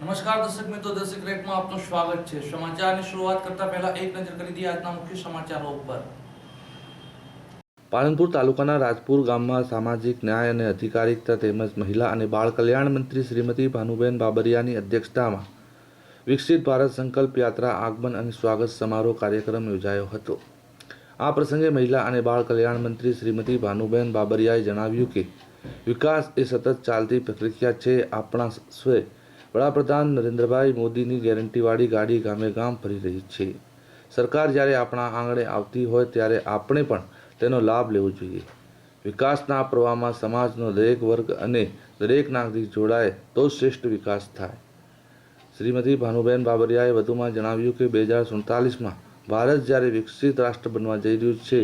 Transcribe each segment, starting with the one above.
નમસ્કાર દર્શક મિત્રો, દર્શક સિક્રેટમાં આપનું સ્વાગત છે. સમાચારની શરૂઆત કરતા પહેલા એક નજર કરી દઈએ આજના મુખ્ય સમાચારો ઉપર. પાલનપુર તાલુકાના રાજપુર ગામમાં સામાજિક ન્યાય અને અધિકારિતા તેમજ મહિલા અને બાળ કલ્યાણ મંત્રી શ્રીમતી ભાનુબેન બાબરિયાની અધ્યક્ષતામાં વિકસિત ભારત સંકલ્પ યાત્રા આગમન અને સ્વાગત સમારોહ કાર્યક્રમ યોજાયો હતો. આ પ્રસંગે મહિલા અને બાળ કલ્યાણ મંત્રી શ્રીમતી ભાનુબેન બાબરિયાએ જણાવ્યું કે, વિકાસ એ સતત ચાલતી પ્રક્રિયા છે, આપણા સ્વે વડાપ્રધાન નરેન્દ્રભાઈ મોદીની ગેરંટીવાળી ગાડી ગામે ગામ ફરી રહી છે. સરકાર જ્યારે આપણા આંગણે આવતી હોય ત્યારે આપણે પણ તેનો લાભ લેવો જોઈએ. વિકાસના પ્રવાહમાં સમાજનો દરેક વર્ગ અને દરેક નાગરિક જોડાય તો શ્રેષ્ઠ વિકાસ થાય. શ્રીમતી ભાનુબેન બાબરિયાએ વધુમાં જણાવ્યું કે બે હજાર સુડતાલીસમાં ભારત જ્યારે વિકસિત રાષ્ટ્ર બનવા જઈ રહ્યું છે,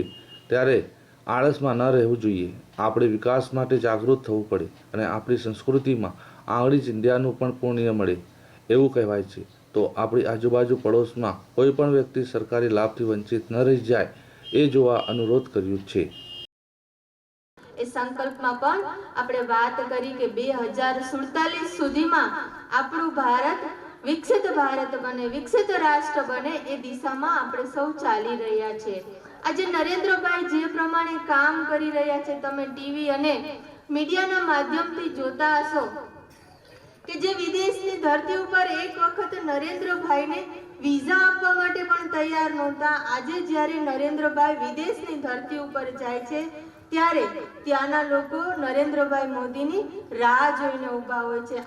ત્યારે આળસમાં ન રહેવું જોઈએ. આપણે વિકાસ માટે જાગૃત થવું પડે અને આપણી સંસ્કૃતિમાં આંગળી ચીંધ્યાનું પણ પુણ્ય મળે, એવું કહેવાય છે. તો આપણી આજુબાજુ પડોશમાં કોઈ પણ વ્યક્તિ સરકારી લાભથી વંચિત ન રહી જાય, એ જોવા અનુરોધ કર્યું છે. એ સંકલ્પમાં પણ આપણે વાત કરી કે બે હજાર સુડતાલીસ સુધીમાં આપણું ભારત વિકસિત ભારત બને, વિકસિત રાષ્ટ્ર બને એ દિશામાં આપણે સૌ ચાલી રહ્યા છે. આજે નરેન્દ્રભાઈ જે પ્રમાણે કામ કરી રહ્યા છે, તમે ટીવી અને મીડિયાના માધ્યમથી જોતા હશો કે જે વિદેશની ધરતી ઉપર એક વખત નરેન્દ્રભાઈને વિઝા આપવા માટે પણ તૈયાર નહોતા. આજે જ્યારે નરેન્દ્રભાઈ વિદેશની ધરતી ઉપર જાય છે, ત્યારે ત્યાંના લોકો નરેન્દ્રભાઈ મોદીની રાહ જોઈને ઊભા હોય છે.